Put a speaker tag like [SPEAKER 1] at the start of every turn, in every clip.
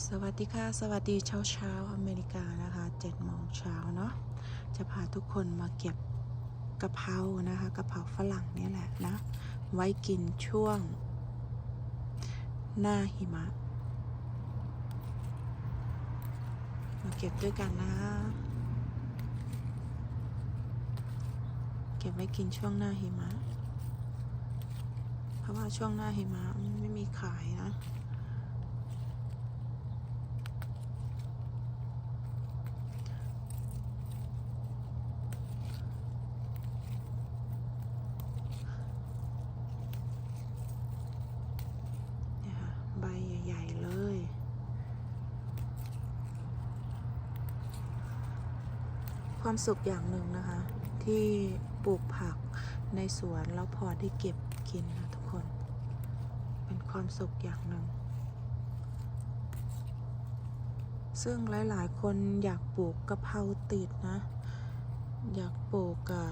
[SPEAKER 1] สวัสดีค่ะ สวัสดีเช้าเช้าอเมริกานะคะเจ็ดโมงเช้าเนาะจะพาทุกคนมาเก็บกะเพรานะคะกะเพราฝรั่งเนี่ยแหละนะ ไว้กินช่วง หน้าหิมะ มาเก็บด้วยกันนะเก็บไว้กินช่วงหน้าหิมะ เพราะว่าช่วงหน้าหิมะไม่มีขายนะ เนี่ยค่ะใบใหญ่ ๆ เลย ความสุขอย่างหนึ่งนะคะ ที่ปลูกผักในสวนแล้วพอได้เก็บกินนะทุกคน เป็นความสุขอย่างหนึ่ง ซึ่งหลายๆ คนอยากปลูกกะเพราติดนะ อยากปลูกกะ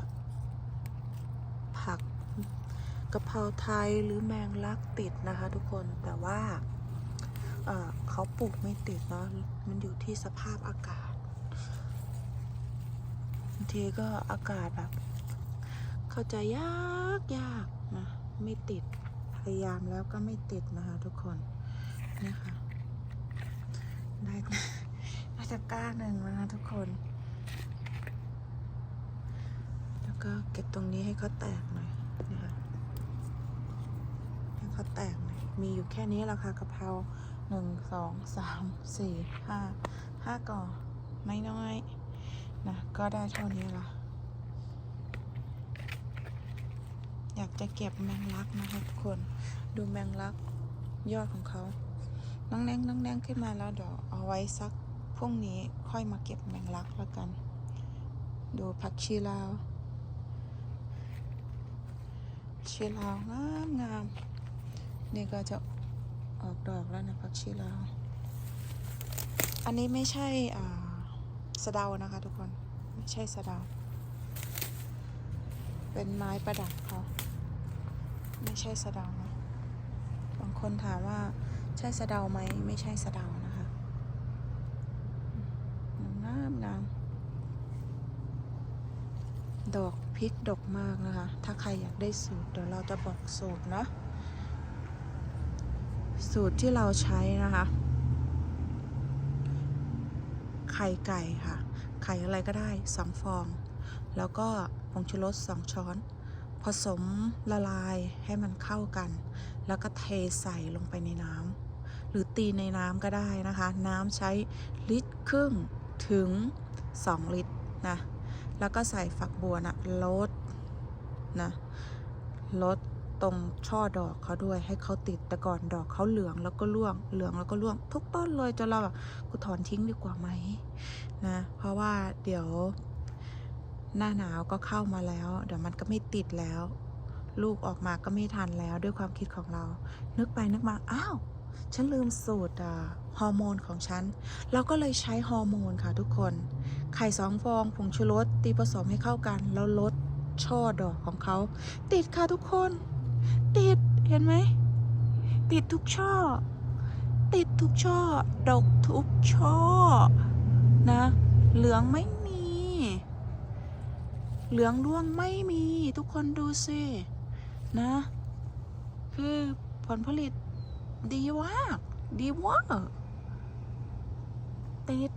[SPEAKER 1] ผักกะเพราไทยหรือแมงลักติดนะคะ ทุกคนแต่ว่าเขาปลูกไม่ติดเนาะมันอยู่ที่สภาพอากาศ ทีก็อากาศแบบ เข้าใจยากยากนะไม่ติดพยายามแล้วก็ไม่ติดนะคะทุกคนนี่ค่ะได้ได้ตะกร้าหนึ่งนะคะทุกคน แล้วก็เก็บตรงนี้ให้เขาแตกหน่อยนะคะให้เขาแตกหน่อยมีอยู่แค่นี้แหละค่ะกะเพราหนึ่งสองสามสี่ห้าห้าก่อไม่น้อย ก็ได้เท่านี้ละอยากจะเก็บแมงลักนะคะทุกคน ดูแมงลักยอดของเขา น้องแดงน้องแดงขึ้นมาแล้วเดี๋ยวเอาไว้สักพรุ่งนี้ค่อยมาเก็บแมงลักแล้วกัน ดูผักชีลาวชีลาวงามงามนี่ก็จะออกดอกแล้วนะผักชีลาว อันนี้ไม่ใช่อ่าสะเดานะคะทุกคน ไม่ใช่สะดาเป็นไม้ประดับเขาไม่ใช่สะดานะบางคนถามว่าใช่สะดาไหมไม่ใช่สะดานะคะอืมงามงามดอกพริกดกมากนะคะ ถ้าใครอยากได้สูตร เดี๋ยวเราจะบอกสูตรเนาะสูตรที่เราใช้นะคะ ไข่ไก่ค่ะ ไข่อะไรก็ได้สองฟอง แล้วก็ผงชูรสสองช้อน ผสมละลายให้มันเข้ากัน แล้วก็เทใส่ลงไปในน้ำหรือตีในน้ำก็ได้นะคะ น้ำใช้ลิตรครึ่งถึง 2 ลิตรนะแล้วก็ใส่ฝักบัวนะลดนะลดตรงช่อดอกเขาด้วยให้เขาติดแต่ก่อนดอกเขาเหลืองแล้วก็ร่วง เหลืองแล้วก็ร่วง ทุกต้นเลยจนเราแบบกูถอนทิ้งดีกว่าไหม นะเพราะว่าเดี๋ยวหน้าหนาวก็เข้ามาแล้ว เดี๋ยวมันก็ไม่ติดแล้ว ลูกออกมาก็ไม่ทันแล้วด้วยความคิดของเรา นึกไปนึกมาอ้าวฉันลืมสูตรฮอร์โมนของฉัน เราก็เลยใช้ฮอร์โมนค่ะทุกคน ไข่สองฟองผงชูรสตีผสมให้เข้ากัน แล้วลดช่อดอกของเขา ติดค่ะทุกคน ติดเห็นไหม ติดทุกช่อ ติดทุกช่อ ดกทุกช่อ นะ เหลืองไม่มี เหลืองร่วงไม่มี ทุกคนดูสินะ คือผลผลิตดีมากดีเว่าติด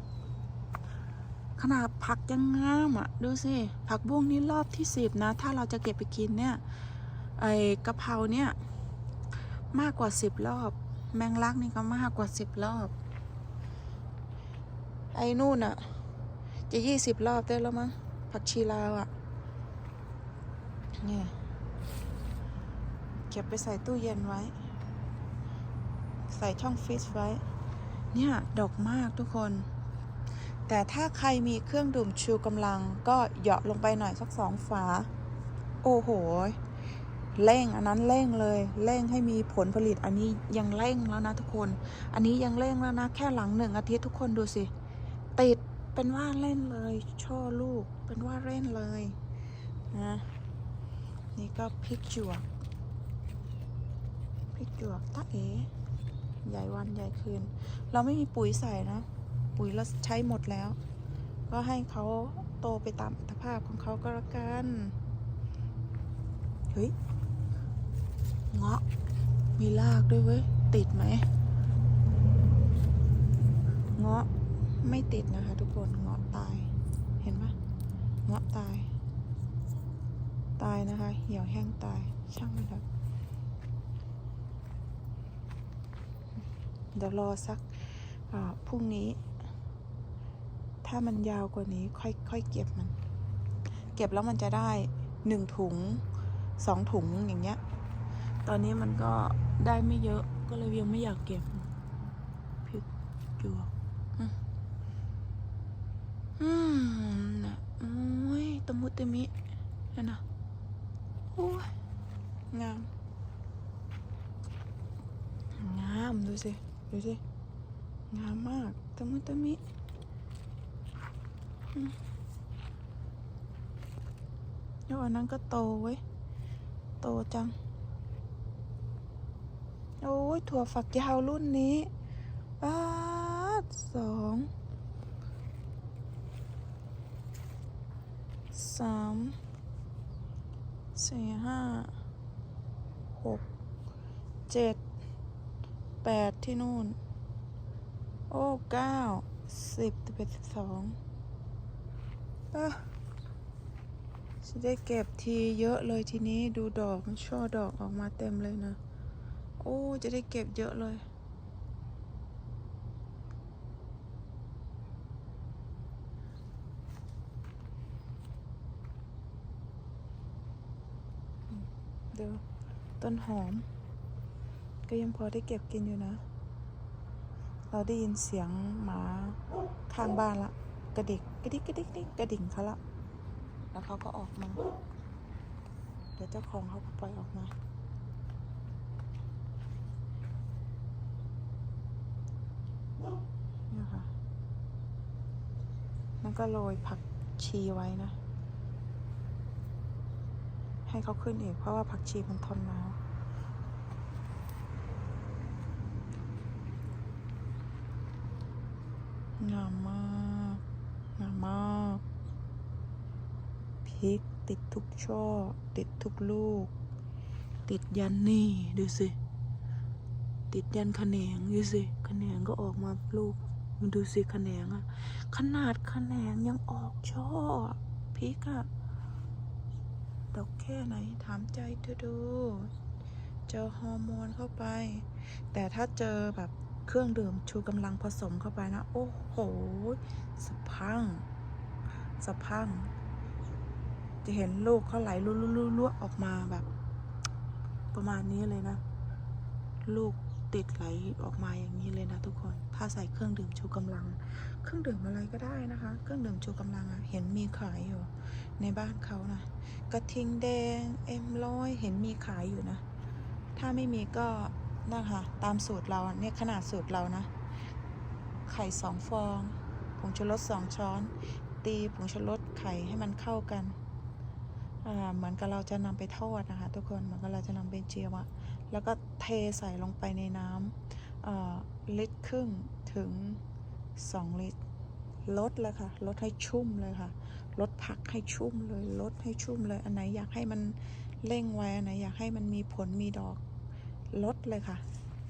[SPEAKER 1] ขนาดผักยังงามอะ ดูสิ ผักบุ้งนี่รอบที่สิบนะ ถ้าเราจะเก็บไปกินเนี่ย ไอ้กะเพราเนี่ย มากกว่าสิบรอบ แมงลักนี่ก็มากกว่าสิบรอบ ไอ้นู่นอะจะยี่สิบรอบได้แล้วมั้งผักชีลาวอะเนี่ยเก็บไปใส่ตู้เย็นไว้ ใส่ช่องฟรีซไว้ เนี่ยดอกมากทุกคน แต่ถ้าใครมีเครื่องดื่มชูกำลังก็เหยาะลงไปหน่อยสักสองฝา โอ้โหเร่งอันนั้นเร่งเลยเร่งให้มีผลผลิตอันนี้ยังเร่งแล้วนะทุกคน อันนี้ยังเร่งแล้วนะ แค่หลังหนึ่งอาทิตย์ทุกคนดูสิ ติดเป็นว่าเล่นเลย ช่อลูกเป็นว่าเล่นเลยนะนี่ก็พริกหยวกพริกหยวกตาเอใหญ่วันใหญ่คืน เราไม่มีปุ๋ยใส่นะ ปุ๋ยเราใช้หมดแล้ว ก็ให้เขาโตไปตามอัตภาพของเขาก็แล้วกันเฮ้ยเงาะมีรากด้วยเว้ย ติดไหมเงาะ ไม่ติดนะคะ ทุกคนเงาะตาย เห็นปะเงาะตาย ตายนะคะ เหี่ยวแห้งตาย ช่างมันเถอะเดี๋ยวรอสักพรุ่งนี้ ถ้ามันยาวกว่านี้ค่อยค่อยเก็บมัน เก็บแล้วมันจะได้หนึ่งถุงสองถุงอย่างเงี้ย ตอนนี้มันก็ได้ไม่เยอะก็เลยยังไม่อยากเก็บพริกหยวก อืมโอ้ยตะมุตะมินั่นนะโอ้ยงาม งามดูสิ ดูสิ งามมากตะมุตะมิแล้วอันนั้นก็โตเว้ย โตจัง โอ้ยถั่วฝักยาวรุ่นนี้ปาดสอง สามสี่ห้าหกเจ็ดแปดที่นู่น โอ้เก้าสิบสิบเอ็ดสิบสองอะจะได้เก็บทีเยอะเลยทีนี้ดูดอกมันช่อดอกออกมาเต็มเลยนะ โอ้ จะได้เก็บเยอะเลย เดี๋ยวต้นหอม ก็ยังพอได้เก็บกินอยู่นะ เราได้ยินเสียงหมาข้างบ้านละ กระดิกกระดิกกระดิกกระดิกกระดิ่งเขาละ แล้วเขาก็ออกมา เดี๋ยวเจ้าของเขาก็ปล่อยออกมาเนี่ยค่ะ แล้วก็โรยผักชีไว้นะ ให้เขาขึ้นอีก เพราะว่าผักชีมันทนหนาวงามมากงามมากพริกติดทุกช่อ ติดทุกลูก ติดยันนี่ ดูสิ ติดยันขแขนงดูสิขแขนงก็ออกมาลูกมันดูสิขแขนงอะขนาดขแขนงยังออกช่อพริกอะ ดอกแค่ไหนถามใจเธอดู เจอฮอร์โมนเข้าไป แต่ถ้าเจอแบบเครื่องดื่มชูกำลังผสมเข้าไปนะ โอ้โหสะพังสะพัง จะเห็นลูกเขาไหลลุ่ๆๆๆออกมาแบบ ประมาณนี้เลยนะ ลูก ติดไหลออกมาอย่างนี้เลยนะทุกคน ถ้าใส่เครื่องดื่มชูกำลัง เครื่องดื่มอะไรก็ได้นะคะ เครื่องดื่มชูกำลังอะเห็นมีขายอยู่ ในบ้านเขานะ กระทิงแดงเอ็มร้อยเห็นมีขายอยู่นะ ถ้าไม่มีก็นะคะตามสูตรเราเนี่ยขนาดสูตรเรานะ ไข่สองฟอง ผงชูรสสองช้อน ตีผงชูรสไข่ให้มันเข้ากันอ่าเหมือนกับเราจะนำไปทอดนะคะ ทุกคนเหมือนกับเราจะนำไปเจียวอะ แล้วก็เทใส่ลงไปในน้ำอ่าลิตรครึ่งถึง 2 ลิตรลดเลยค่ะลดให้ชุ่มเลยค่ะลดผักให้ชุ่มเลยลดให้ชุ่มเลย อันไหนอยากให้มันเร่งไว้อันไหนอยากให้มันมีผลมีดอกลดเลยค่ะ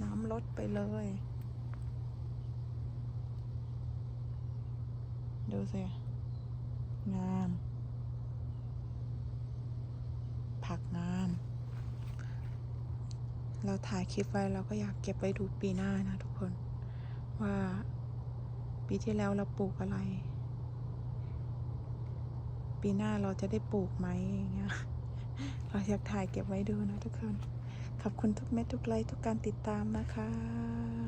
[SPEAKER 1] น้ำลดไปเลย ดูสิงาม ผักงาม เราถ่ายคลิปไว้เราก็อยากเก็บไว้ดูปีหน้านะทุกคน ว่าปีที่แล้วเราปลูกอะไร ปีหน้าเราจะได้ปลูกไหมอย่างเงี้ยเราอยากถ่ายเก็บไว้ดูนะทุกคน ขอบคุณทุกเม็ดทุกไลค์ทุกการติดตามนะคะ